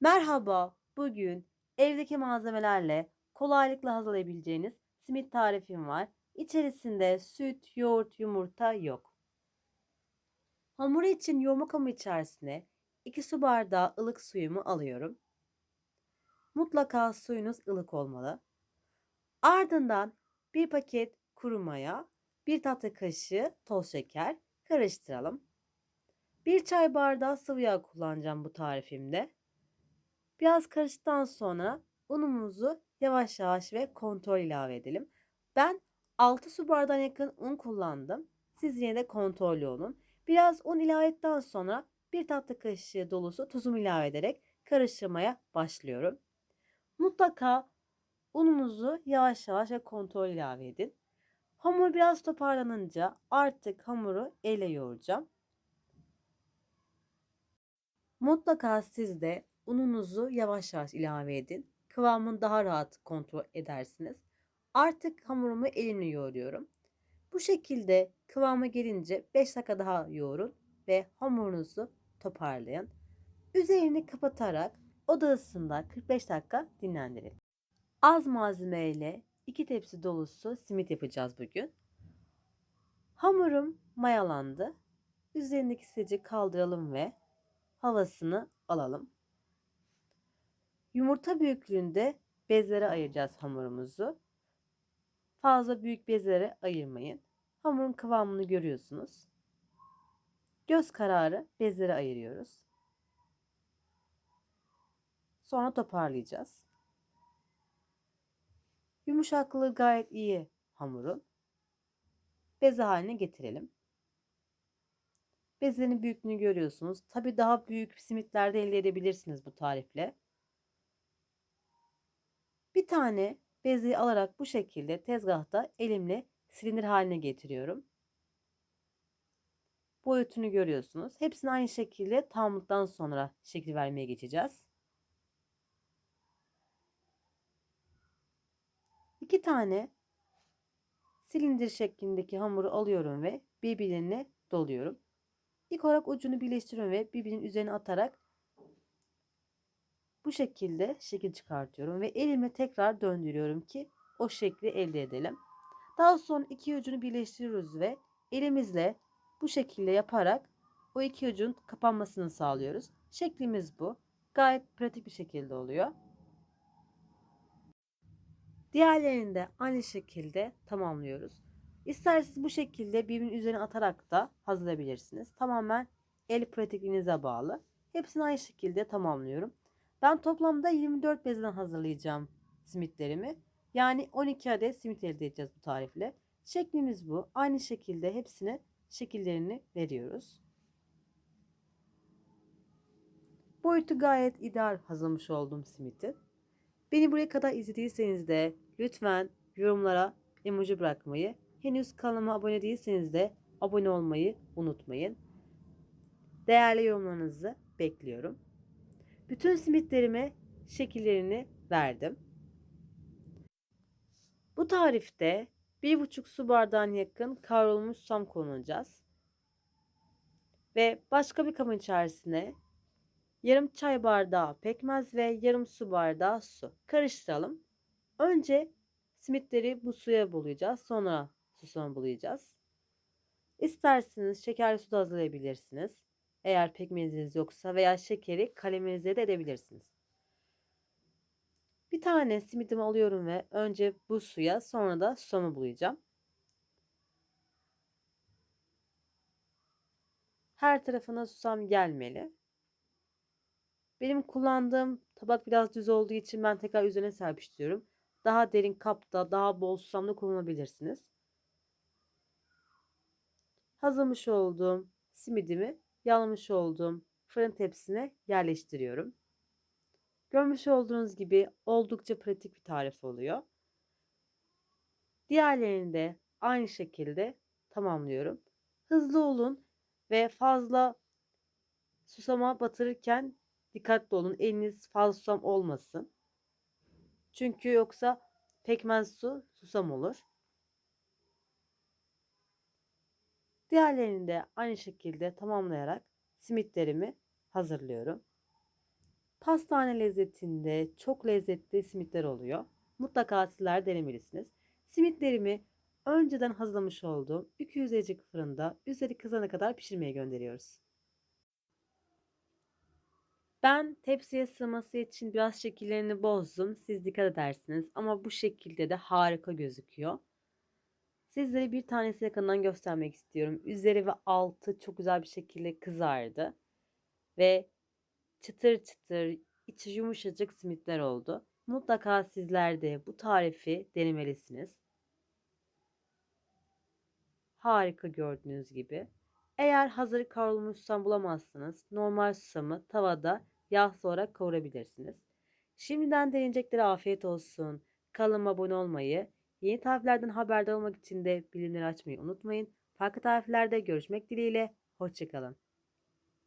Merhaba, bugün evdeki malzemelerle kolaylıkla hazırlayabileceğiniz simit tarifim var. İçerisinde süt, yoğurt, yumurta yok. Hamuru için yoğurma kabı içerisine 2 su bardağı ılık suyumu alıyorum. Mutlaka suyunuz ılık olmalı. Ardından bir paket kuru maya, bir tatlı kaşığı toz şeker karıştıralım. Bir çay bardağı sıvı yağ kullanacağım bu tarifimde. Biraz karıştıktan sonra unumuzu yavaş yavaş ve kontrol ilave edelim. Ben 6 su bardağına yakın un kullandım. Siz yine de kontrollü olun. Biraz un ilave ettikten sonra bir tatlı kaşığı dolusu tuzumu ilave ederek karıştırmaya başlıyorum. Mutlaka ununuzu yavaş yavaş ve kontrol ilave edin. Hamur biraz toparlanınca artık hamuru elle yoğuracağım. Mutlaka siz de ununuzu yavaş yavaş ilave edin. Kıvamını daha rahat kontrol edersiniz. Artık hamurumu elimle yoğuruyorum. Bu şekilde kıvama gelince 5 dakika daha yoğurun ve hamurunuzu toparlayın. Üzerini kapatarak oda ısısında 45 dakika dinlendirin. Az malzemeyle 2 tepsi dolusu simit yapacağız bugün. Hamurum mayalandı. Üzerindeki sici kaldıralım ve havasını alalım. Yumurta büyüklüğünde bezlere ayıracağız hamurumuzu. Fazla büyük bezlere ayırmayın. Hamurun kıvamını görüyorsunuz. Göz kararı bezlere ayırıyoruz. Sonra toparlayacağız. Yumuşaklığı gayet iyi hamurun. Beze haline getirelim. Bezlerin büyüklüğünü görüyorsunuz. Tabi daha büyük simitlerde elde edebilirsiniz bu tarifle. Bir tane bezi alarak bu şekilde tezgahta elimle silindir haline getiriyorum. Boyutunu görüyorsunuz. Hepsini aynı şekilde tamamlıktan sonra şekil vermeye geçeceğiz. İki tane silindir şeklindeki hamuru alıyorum ve birbirine doluyorum. İlk olarak ucunu birleştiriyorum ve birbirinin üzerine atarak bu şekilde şekil çıkartıyorum ve elimle tekrar döndürüyorum ki o şekli elde edelim. Daha sonra iki ucunu birleştiriyoruz ve elimizle bu şekilde yaparak o iki ucun kapanmasını sağlıyoruz. Şeklimiz bu. Gayet pratik bir şekilde oluyor. Diğerlerini de aynı şekilde tamamlıyoruz. İsterseniz bu şekilde birbirinin üzerine atarak da hazırlayabilirsiniz. Tamamen el pratikliğinize bağlı. Hepsini aynı şekilde tamamlıyorum. Ben toplamda 24 bezden hazırlayacağım simitlerimi. Yani 12 adet simit elde edeceğiz bu tarifle. Şeklimiz bu. Aynı şekilde hepsine şekillerini veriyoruz. Boyutu gayet ideal hazırlamış olduğum simiti. Beni buraya kadar izlediyseniz de lütfen yorumlara emoji bırakmayı, henüz kanalıma abone değilseniz de abone olmayı unutmayın. Değerli yorumlarınızı bekliyorum. Bütün simitlerime şekillerini verdim. Bu tarifte 1,5 su bardağına yakın kavrulmuş susam konulacağız. Ve başka bir kabın içerisine yarım çay bardağı pekmez ve yarım su bardağı su karıştıralım. Önce simitleri bu suya bulayacağız. Sonra susamı bulayacağız. İsterseniz şekerli su da hazırlayabilirsiniz. Eğer pekmeziniz yoksa veya şekeri kaleminize de edebilirsiniz. Bir tane simitimi alıyorum ve önce bu suya sonra da susamı bulayacağım. Her tarafına susam gelmeli. Benim kullandığım tabak biraz düz olduğu için ben tekrar üzerine serpiştiriyorum. Daha derin kapta, daha bol susamda kullanabilirsiniz. Hazırlamış olduğum simidimi yağlamış olduğum fırın tepsisine yerleştiriyorum. Görmüş olduğunuz gibi oldukça pratik bir tarif oluyor. Diğerlerini de aynı şekilde tamamlıyorum. Hızlı olun ve fazla susama batırırken dikkatli olun. Eliniz fazla susam olmasın. Çünkü yoksa pekmez su susam olur. Diğerlerini de aynı şekilde tamamlayarak simitlerimi hazırlıyorum. Pastane lezzetinde çok lezzetli simitler oluyor. Mutlaka sizler denemelisiniz. Simitlerimi önceden hazırlamış olduğum 200 derecelik fırında üzeri kızana kadar pişirmeye gönderiyoruz. Ben tepsiye sığması için biraz şekillerini bozdum. Siz dikkat edersiniz ama bu şekilde de harika gözüküyor. Sizlere bir tanesi yakından göstermek istiyorum. Üzeri ve altı çok güzel bir şekilde kızardı. Ve çıtır çıtır, içi yumuşacık simitler oldu. Mutlaka sizler de bu tarifi denemelisiniz. Harika gördüğünüz gibi. Eğer hazır kavrulmuş susam bulamazsanız normal susamı tavada yağ olarak kavurabilirsiniz. Şimdiden deneyeceklere afiyet olsun. Kanalıma abone olmayı, yeni tariflerden haberdar olmak için de bildirimleri açmayı unutmayın. Farklı tariflerde görüşmek dileğiyle. Hoşçakalın.